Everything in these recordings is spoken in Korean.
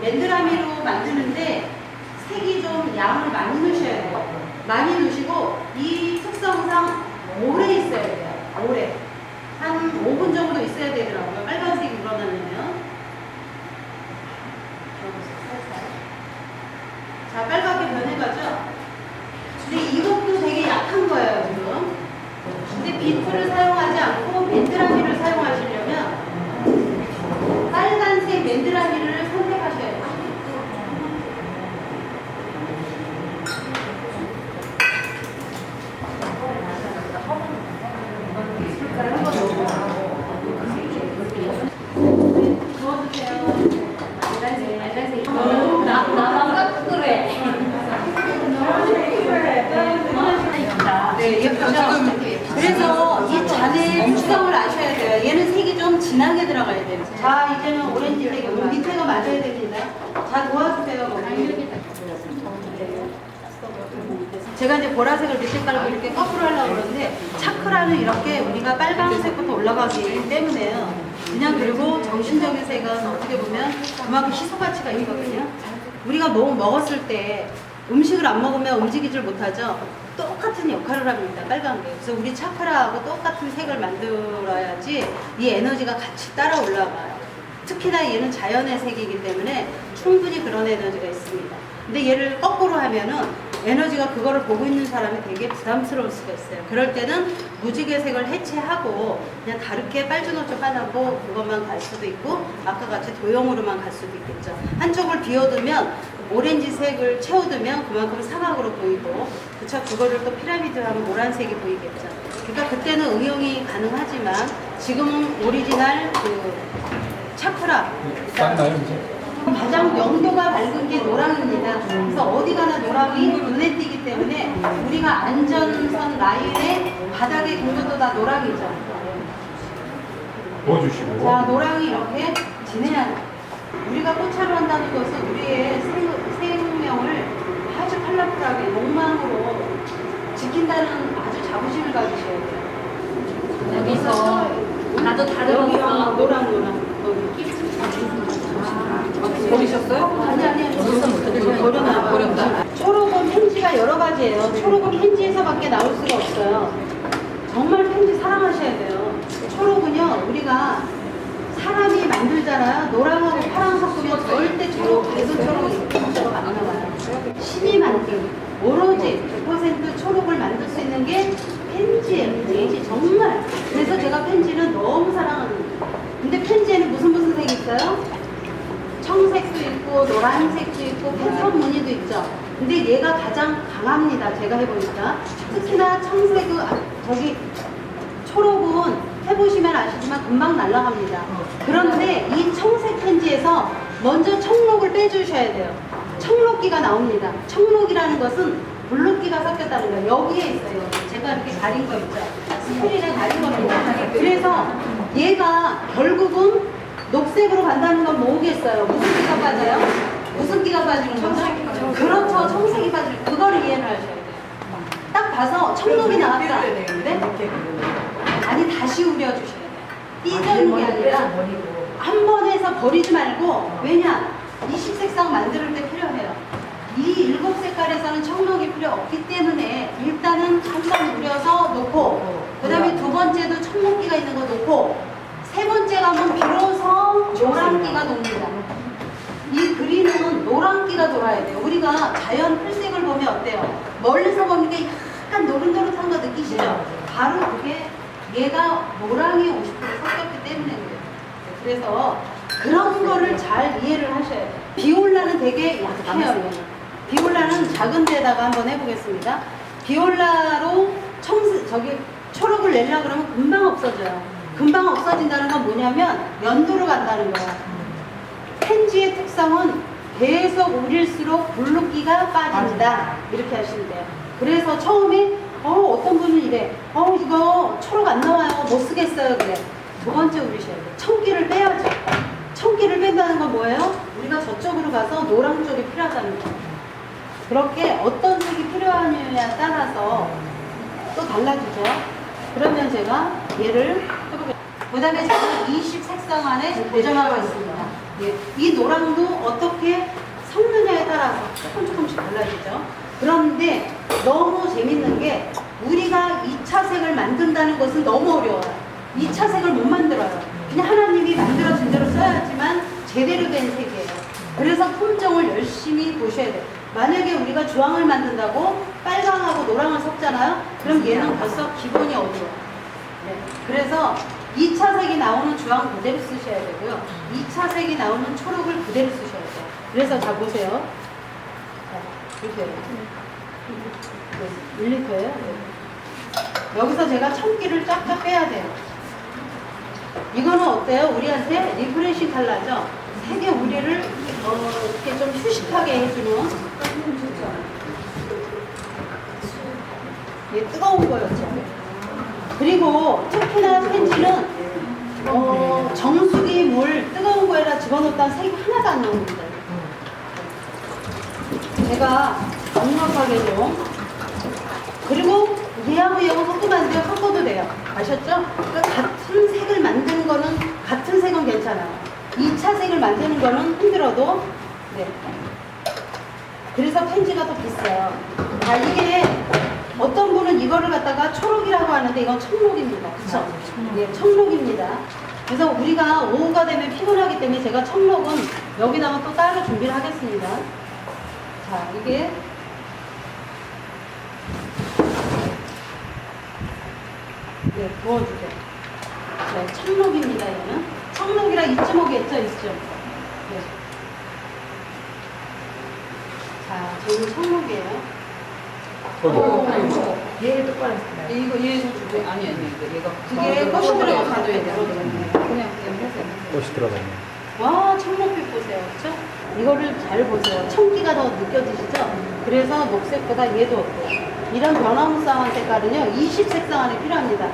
맨드라미로 만드는데 색이 좀 양을 많이 넣으셔야 돼요. 많이 넣으시고 이 특성상 오래 있어야 돼요. 오래. 한 5분 정도 있어야 되더라고요. 빨간색이 우러나려면. 자, 빨갛게 변해가죠? 근데 이것도 되게 약한 거예요, 지금. 근데 비트를 사용하지 않고 맨드라미를 사용하시려면 빨간색 맨드라미를 선택하셔야 돼요. 나, 나만 깎 그래. 네, 예쁘죠? 그래서 이 잔의 구성을 아셔야 돼요. 얘는 색이 좀 진하게 들어가야 돼요. 자, 이제는 오렌지색, 요 밑에가 맞아야 됩니다. 자, 도와주세요. 거기. 제가 이제 보라색을 밑에 깔고 이렇게 거꾸로 하려고 그러는데 차크라는 이렇게 우리가 빨간색부터 올라가기 때문에요. 그냥 그리고 정신적인 색은 어떻게 보면 그만큼 희소 가치가 있거든요. 우리가 뭐 먹었을 때 음식을 안 먹으면 움직이질 못하죠. 똑같은 역할을 합니다. 빨간 게. 그래서 우리 차크라하고 똑같은 색을 만들어야지 이 에너지가 같이 따라 올라가요. 특히나 얘는 자연의 색이기 때문에 충분히 그런 에너지가 있습니다. 근데 얘를 거꾸로 하면은 에너지가 그거를 보고 있는 사람이 되게 부담스러울 수가 있어요. 그럴 때는 무지개 색을 해체하고 그냥 다르게 빨주노초 하나고 그것만 갈 수도 있고 아까 같이 도형으로만 갈 수도 있겠죠. 한쪽을 비워두면 오렌지 색을 채워두면 그만큼 사각으로 보이고 그쵸 그거를 또 피라미드하면 노란색이 보이겠죠. 그러니까 그때는 응용이 가능하지만 지금은 오리지널 그 차크라 이제? 가장 영도가 밝은 게 노랑입니다. 그래서 어디 가나 노랑이 눈에 띄기 때문에 우리가 안전선 라인에 바닥의 경도도 다 노랑이죠. 보여주시고 자, 노랑이 이렇게 지내야 돼요. 우리가 꽃차로 한다는 것은 우리의 생, 생명을 아주 컬러풀하게 욕망으로 지킨다는 아주 자부심을 가지셔야 돼요. 여기서 나도 여기 다르면서 노랑 노랑 여기. 버리셨어요? 아니 아니 아니 버려놔 버렸다 초록은 펜지가 여러 가지예요 초록은 펜지에서밖에 나올 수가 없어요 정말 펜지 사랑하셔야 돼요 초록은요 우리가 사람이 만들잖아요 노랑하고 파랑 섞으면 절대 계속 초록이 이렇게 안 나와요 신이 만든 오로지 100% 초록을 만들 수 있는 게 펜지 정말 그래서 제가 펜지는 너무 사랑하는 거예요 근데 펜지에는 무슨 무슨 색이 있어요? 청색도 있고 노란색도 있고 패턴 무늬도 있죠. 근데 얘가 가장 강합니다. 제가 해보니까 특히나 청색은 아, 저기 해보시면 아시지만 금방 날아갑니다. 그런데 이 청색 펜지에서 먼저 청록을 빼주셔야 돼요. 청록기가 나옵니다. 청록이라는 것은 블록기가 섞였다는 거예요. 여기에 있어요. 제가 이렇게 가린 거 있죠. 스크린에 가린 겁니다. 그래서 얘가 결국은 녹색으로 간다는 건 뭐겠어요? 무슨 기가 빠져요? 무슨 기가 빠지는 거죠? 그렇죠. 청색이 빠질 그거를 이해를 하셔야 돼요. 딱 봐서 청록이 나왔다. 네? 아니 다시 우려주셔야 돼요. 삐져는 게 아니라 한 번에서 버리지 말고 왜냐? 20색상 만들 때 필요해요. 이 일곱 색깔에서는 청록이 필요 없기 때문에 일단은 한번 우려서 놓고 그 다음에 두 번째도 청록기가 있는 거 놓고 세 번째 가면 비로소 노란기가 돕니다. 이 그림은 노란기가 돌아야 돼요. 우리가 자연 풀색을 보면 어때요? 멀리서 보니까 약간 노릇노릇한 거 느끼시죠? 바로 그게 얘가 노랑이 50% 섞였기 때문에 그래요. 그래서 그런 거를 잘 이해를 하셔야 돼요. 비올라는 되게 약해요. 비올라는 작은 데다가 한번 해보겠습니다. 비올라로 청 저기 초록을 내려고 그러면 금방 없어져요. 금방 없어진다는 건 뭐냐면 연도로 간다는 거야. 펜지의 특성은 계속 우릴수록 블루기가 빠진다. 이렇게 하시면 돼요. 그래서 처음에 어 어떤 분은 이래 어 이거 초록 안 나와요 못 쓰겠어요 그래 두 번째 우리셔야 돼요 청기를 빼야죠 청기를 뺀다는 건 뭐예요? 우리가 저쪽으로 가서 노랑 쪽이 필요하다는 거예요 그렇게 어떤 색이 필요하느냐에 따라서 또 달라지죠 그러면 제가 얘를 그 다음에 저는 20 색상 안에 고정하고 있습니다 예, 이 노랑도 어떻게 섞느냐에 따라서 조금 조금씩 달라지죠. 그런데 너무 재밌는 게 우리가 2차 색을 만든다는 것은 너무 어려워요. 2차 색을 못 만들어요. 그냥 하나님이 만들어준 대로 써야지만 제대로 된 색이에요. 그래서 품종을 열심히 보셔야 돼요. 만약에 우리가 주황을 만든다고 빨강하고 노랑을 섞잖아요. 그럼 얘는 벌써 기본이 어려워요. 네. 그래서 2차 색이 나오는 주황 그대로 쓰셔야 되고요. 2차 색이 나오는 초록을 그대로 쓰셔야 돼요. 그래서 자 보세요. 자, 보세요. 네, 1리터예요. 여기서 제가 청기를 쫙쫙 빼야 돼요. 이거는 어때요? 우리한테 리프레시 컬러죠? 색의 우리를 어, 이렇게 좀 휴식하게 해주는 예, 뜨거운 거였죠. 그리고 특히나 펜지는 어, 정수기 물 뜨거운 거에다 집어넣었다는 색이 하나도 안 나옵니다. 제가 넉넉하게 좀 그리고 얘하고 얘하고 섞으면 안 돼요. 섞어도 돼요. 아셨죠? 그러니까 같은 색을 만드는 거는 같은 색은 괜찮아요. 2차 색을 만드는 거는 힘들어도 네. 그래서 펜지가 더 비싸요. 아 이게 어떤 분은 이거를 갖다가 초록이라고 하는데 이건 청록입니다. 그쵸? 예, 청록입니다. 그래서 우리가 오후가 되면 피곤하기 때문에 제가 청록은 여기다가 또 따로 준비를 하겠습니다. 자, 이게 네, 부어주세요. 네, 청록입니다, 얘는. 청록이라 이쯤 오겠죠, 이쯤. 네. 자, 저는 청록이에요. 어이구. 얘를 똑바로 했어요. 이거 얘는 왜 아니 아니 이거 얘가 그게 꽃이 들어가 가져야 돼요. 그냥 그냥 하세요. 꽃이 들어가네. 와, 청록빛 보세요. 그쵸? 이거를 잘 보세요. 청기가 더 느껴지시죠? 그래서 녹색보다 얘도 어때요? 이런 변화무쌍한 색깔은요, 20색상 안에 필요합니다.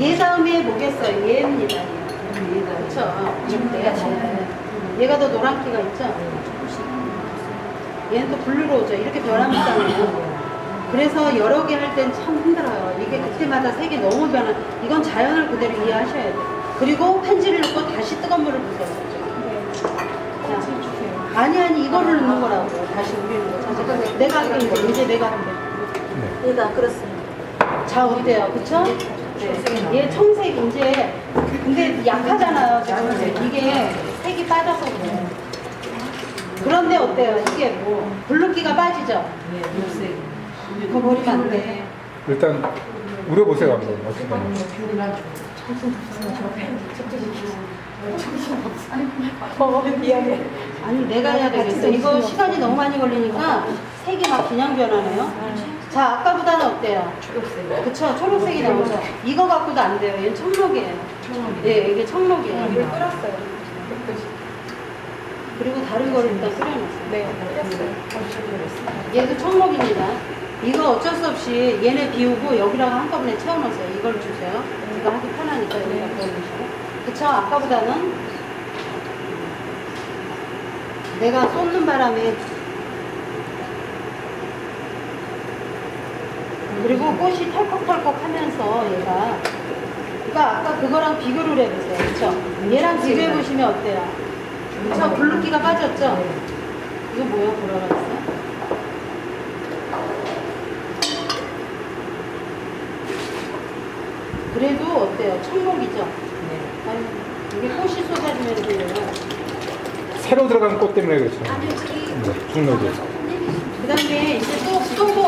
얘 다음에 뭐겠어요? 얘입니다. 얘. 얘가 진해요. 음, 얘가 더 노란기가 있죠? 얘는 또 블루로 오죠. 이렇게 변화무쌍해요. 그래서 여러 개 할 땐 참 힘들어요. 이게 그때마다 색이 너무 변화. 이건 자연을 그대로 이해하셔야 돼요. 그리고 펜지를 넣고 다시 뜨거운 물을 부어요. 자, 아니 아니 이거를 넣는 거라고 다시 우리는 거. 자, 잠깐 내가 할게 이제 이제 내가 할게. 네. 얘가 그렇습니다. 자 어때요, 그쵸? 네. 얘 청색 이제 근데 약하잖아요. 지금 이게 색이 빠져서 그래요. 그런데 어때요? 이게 뭐 블루기가 빠지죠? 네, 녹색. 그거 버리면 안 돼. 일단 우려보세요 한번 어떻게 어, 미안해. 아니, 내가 해야 되겠어. 이거 시간이 너무 많이 걸리니까 색이 막 그냥 변하네요. 자, 아까보다는 어때요? 초록색. 그쵸, 초록색이 나오죠. 이거 갖고도 안 돼요. 얘는 청록이에요. 청록이. 네, 이게 청록이에요. 물 끓였어요. 그리고 다른 거를 일단 끓여놨어요. 네, 얘도 청록입니다. 이거 어쩔 수 없이 얘네 비우고 여기다가 한꺼번에 채워넣었어요. 이걸 주세요. 이거 하기 편하니까 여기다 넣어주시고. 그쵸? 아까보다는 내가 쏟는 바람에 그리고 꽃이 털컥털컥 하면서 얘가 그러니까 아까 그거랑 비교를 해보세요. 그쵸? 얘랑 비교해 보시면 어때요? 그쵸? 블루기가 빠졌죠? 이거 뭐야? 돌아갔어? 그래도 어때요? 청록이죠? 네. 아니, 이게 꽃이 쏟아지면 돼요. 새로 들어간 꽃 때문에 그렇죠. 아니 저기 네, 중록이. 그 다음에 이제 또. 또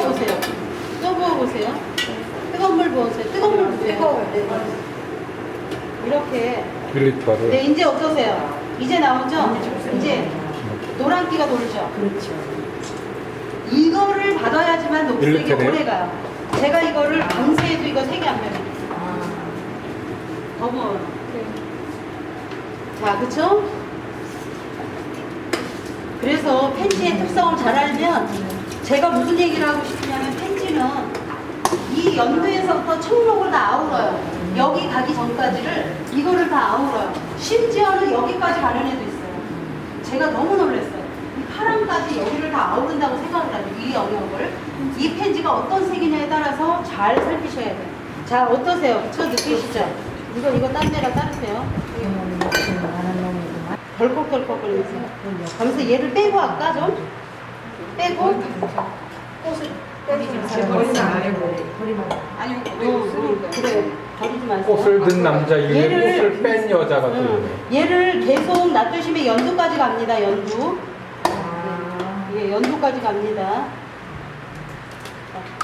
네 이렇게. 1, 2타를. 네, 이제 어떠세요? 이제 나오죠? 이제 노란기가 돌죠? 그렇죠. 이거를 받아야지만 녹색이 오래 가요. 제가 이거를 아. 강세해도 이거 색이 안 변해. 아. 어머. 네. 자, 그쵸? 그래서 펜지의 음. 특성을 잘 알면 네. 제가 무슨 얘기를 하고 싶으냐면 펜지는 이 연두에서부터 청록을 다 아우러요. 여기 가기 전까지를 이거를 다 아우러요. 심지어는 여기까지 가는 애도 있어요. 제가 너무 놀랐어요. 이 파랑까지 여기를 다 아우른다고 생각을 하죠. 이 영역을. 이 펜지가 어떤 색이냐에 따라서 잘 살피셔야 돼요. 자, 어떠세요? 저 느끼시죠? 이거, 이거 딴 데랑 따르세요. 덜컥덜컥거리면서. 그러면서 얘를 빼고 할까 좀? 빼고. 버리 지 말고 버리면 아니 어, 왜 어, 쓰니까 그래. 버리지 마세요. 꽃을 든 남자 이후에 얘를- 꽃을 뺀 여자가 또 응. 있네. 얘를 계속 놔두시면 연두까지 갑니다. 연두. 아, 예, 연두까지 갑니다.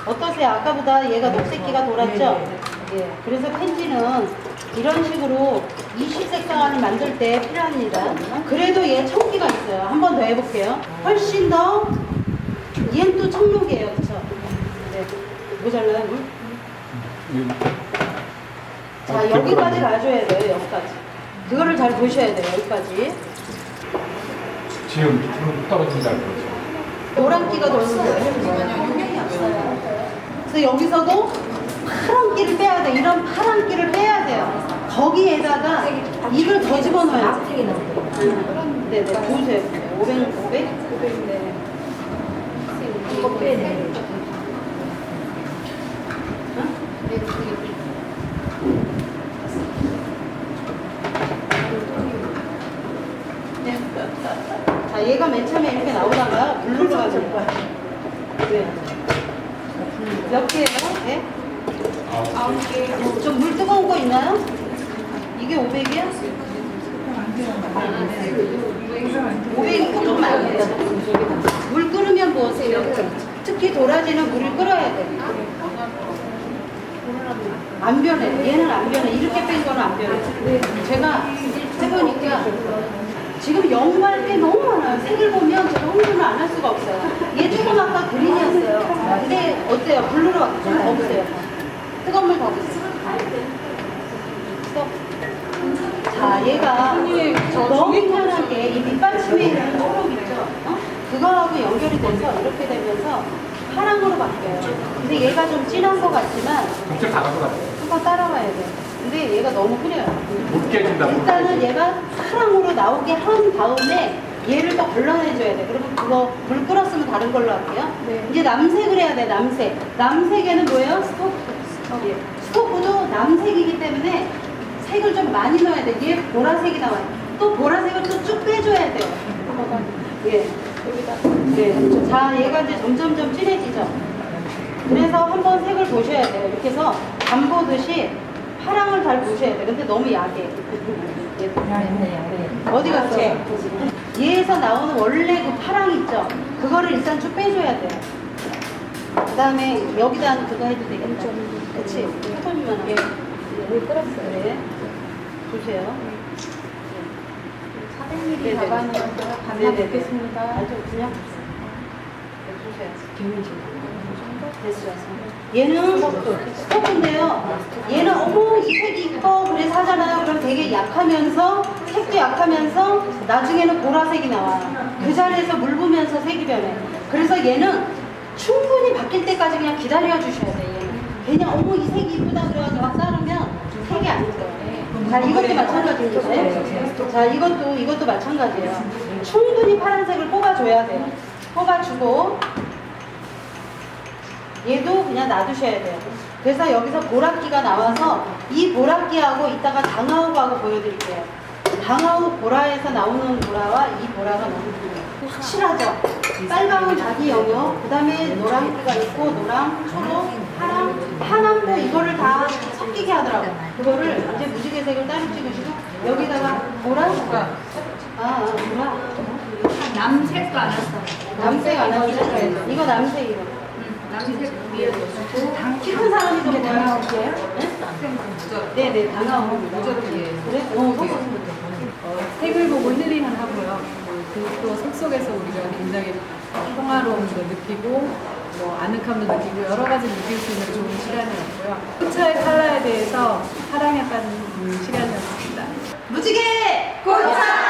어떠세요? 아까보다 얘가 녹색기가 돌았죠? 예. 그래서 펜지는 이런 식으로 이시 색상을 만들 때 필요합니다. 그래도 얘 청기가 있어요. 한 번 더 해볼게요. 훨씬 더 얘는 또 청록이에요. 그쵸? 네. 모자라요? 물? 이- 자, 아, 여기까지 가줘야 돼요. 여기까지. 그거를 잘 보셔야 돼요. 여기까지. 지금 밑으로 떨어진다 그러죠. 노란기가 돌는 거예요. 그래서 여기서도 파란기를 빼야 돼. 이런 파란기를 빼야 돼요. 거기에다가 이걸 더 집어넣어야 돼. 앞쪽에 넣는 네네, 보세요. 500, 500? 이거 빼야 돼. 자, 얘가 맨 처음에 이렇게 나오다가 블루로 가져올 네. 몇 개예요? 네? 아홉 개좀물 뜨거운 거 있나요? 이게 500이야? 500이 조금 안 돼요. 물 끓으면 부으세요. 특히 도라지는 물을 끓어야 돼. 안 변해. 얘는 안 변해. 이렇게 뺀 거는 안 변해. 제가 해보니까 지금 연구할 게 너무 많아요. 색을 보면 제가 홍보를 안 할 수가 없어요. 얘 조금 아까 그린이었어요. 근데 어때요? 블루로 바뀌었어요. 더 보세요. 뜨거운 물 더 보세요. 자, 얘가 너무 편하게 이 밑받침에 있는 초록 있죠? 어? 그거하고 연결이 돼서 이렇게 되면서 파랑으로 바뀌어요. 근데 얘가 좀 진한 것 같지만 그쪽 다가것 같아요. 한번 따라가야 돼. 근데 얘가 너무 흐려요. 못 깨진다. 못 일단은 깨진다. 얘가 파랑으로 나오게 한 다음에 얘를 또 걸러내줘야 돼. 그리고 그거 물 끓었으면 다른 걸로 할게요. 이제 남색을 해야 돼, 남색. 남색에는 뭐예요? 스토프. 예. 스토프도 남색이기 때문에 색을 좀 많이 넣어야 돼. 얘 보라색이 나와요. 또 보라색을 또 쭉 빼줘야 돼요. 예. 네. 자, 얘가 이제 점점점 진해지죠. 그래서 한번 색을 보셔야 돼요. 이렇게 해서 간 보듯이 파랑을 잘 보셔야 돼요. 근데 너무 야해. 예. 야, 어디 갔어? 얘에서 나오는 원래 그 파랑 있죠? 그거를 일단 쭉 빼줘야 돼요. 그 다음에 여기다 그거 해도 되겠다. 그치? 조금만 하게. 물 끓었어요. 네. 보세요. 400ml 잡아놓은 거 반만 네네네. 넣겠습니다 아주 그냥. 네, 보세요. 됐어요. 얘는 스토브인데요. 얘는 어머 이 색이 이뻐 그래서 하잖아요. 그럼 되게 약하면서 색도 약하면서 나중에는 보라색이 나와요. 그 자리에서 물 부면서 색이 변해. 그래서 얘는 충분히 바뀔 때까지 그냥 기다려 주셔야 돼요. 그냥 어머 이 색이 이쁘다 그래가지고 막 따르면 색이 아닐 거예요. 자 이것도 마찬가지인데. 자 이것도 이것도 마찬가지예요. 충분히 파란색을 뽑아줘야 돼요. 뽑아주고 얘도 그냥 놔두셔야 돼요. 그래서 여기서 보라기가 나와서 이 보라기하고 이따가 당하우하고 보여드릴게요. 당하우 보라에서 나오는 보라와 이 보라가 너무 확실하죠? 빨강은 자기 영역, 그 다음에 노란기가 있고 노랑, 초록, 파랑, 파남도 이거를 다 섞이게 하더라고요. 그거를 이제 무지개색을 따로 찍으시고 여기다가 보라? 아, 아 보라. 남색도 안 왔어 남색 안 하죠? 이거 남색 이거. 남색 위에 키큰 사람이 좀 뭐야? 네네, 당하고. 무적기에 그래? 어, 색을 보고 힐링을 하고요. 그리고 또색 속에서 우리가 굉장히 평화로움도 느끼고 뭐 아늑함도 느끼고 여러 가지 느낄 수 있는 좋은 시간이었고요. 꽃차의 컬러에 대해서 사랑에 빠진 시간이었습니다. 무지개! 꽃차